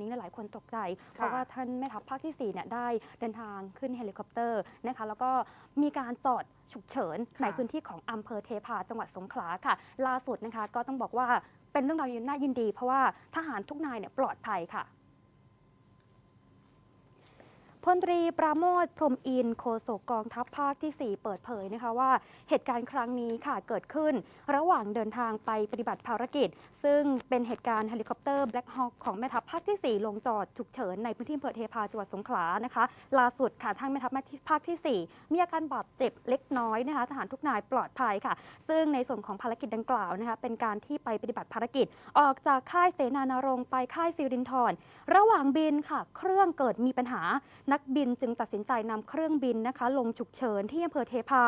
นี้หลายๆคนตกใจ เพราะว่าท่านแม่ทัพภาคที่ 4 เนี่ยได้เดินทางขึ้นเฮลิคอปเตอร์นะคะ แล้วก็มีการจอดฉุกเฉินค่ะในพื้นที่ของอำเภอเทพาจังหวัดสงขลาค่ะ ล่าสุดนะคะก็ต้องบอกว่าเป็นเรื่องราวน่ายินดี เพราะว่าทหารทุกนายเนี่ยปลอดภัยค่ะ พลตรีปราโมทพรมอินโฆษกกองทัพภาคที่ 4 เปิดเผยนะคะว่าเหตุการณ์ครั้งนี้ค่ะเกิดขึ้น ระหว่างเดินทางไปปฏิบัติภารกิจ ซึ่งเป็นเหตุการณ์เฮลิคอปเตอร์ Black Hawk ของแม่ทัพภาคที่ 4 ลงจอดฉุกเฉินในพื้นที่อำเภอเทพาจังหวัดสงขลานะคะล่าสุดค่ะทางแม่ทัพภาคที่ 4 มีอาการบาดเจ็บเล็กน้อยนะคะทหารทุกนายปลอดภัยค่ะ ซึ่งในส่วนของภารกิจดังกล่าวนะคะเป็นการที่ไปปฏิบัติภารกิจ ออกจากค่ายเสนานรงค์ไปค่ายซิรินทรระหว่างบินค่ะ เครื่องเกิดมีปัญหานักบินจึงตัดสินใจนำเครื่องบินนะคะ ลงฉุกเฉินที่อำเภอเทพา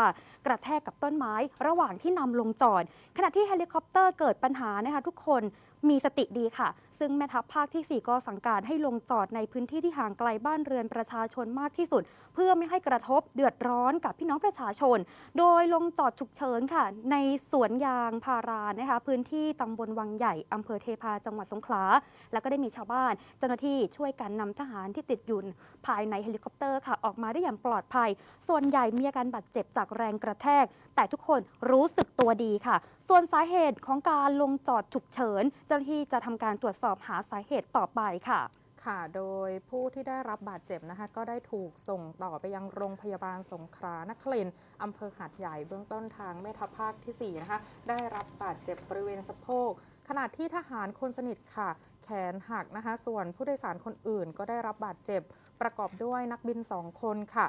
กระแทกกับต้นไม้ ระหว่างที่นำลงจอด ขณะที่เฮลิคอปเตอร์เกิดปัญหานะคะทุกคน มีสติดีค่ะ ซึ่งแม่ทัพภาคที่ 4 ก็สั่งการให้ลงจอดในพื้นที่ที่ห่างไกลบ้านเรือนประชาชนมากที่สุด เพื่อไม่ให้กระทบเดือดร้อนกับพี่น้องประชาชน โดยลงจอดฉุกเฉินค่ะ ในสวนยางพารานะคะพื้นที่ตำบลวังใหญ่อำเภอเทพาจังหวัดสงขลาแล้วก็ได้มีชาวบ้านเจ้าหน้าที่ช่วยกันนำทหารที่ติดอยู่ภายในเฮลิคอปเตอร์ค่ะออกมาได้อย่างปลอดภัย ส่วนใหญ่มีอาการบาดเจ็บจากแรงกระแทก แต่ทุกคนรู้สึกตัวดีค่ะ ส่วนสาเหตุของการลงจอดฉุกเฉินเจ้าหน้าที่จะทำการตรวจสอบหาสาเหตุต่อไปค่ะ ค่ะ โดยผู้ที่ได้รับบาดเจ็บนะคะ ก็ได้ถูกส่งต่อไปยังโรงพยาบาลสงขลานครินทร์อำเภอหาดใหญ่เบื้องต้นทางแม่ทัพภาคที่ 4 นะคะ ได้รับบาดเจ็บบริเวณสะโพกขณะที่ทหารคนสนิทค่ะ แขนหักนะคะ ส่วนผู้โดยสารคนอื่นก็ได้รับบาดเจ็บ ประกอบด้วยนักบิน 2 คนค่ะ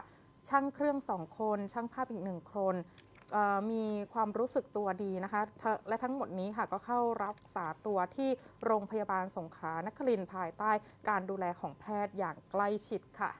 ช่างเครื่อง 2 คน ช่างภาพอีก 1 คน มีความรู้สึกตัวดีนะคะ และทั้งหมดนี้ค่ะก็เข้ารักษาตัวที่โรงพยาบาลสงขลานครินภายใต้การดูแลของแพทย์อย่างใกล้ชิดค่ะ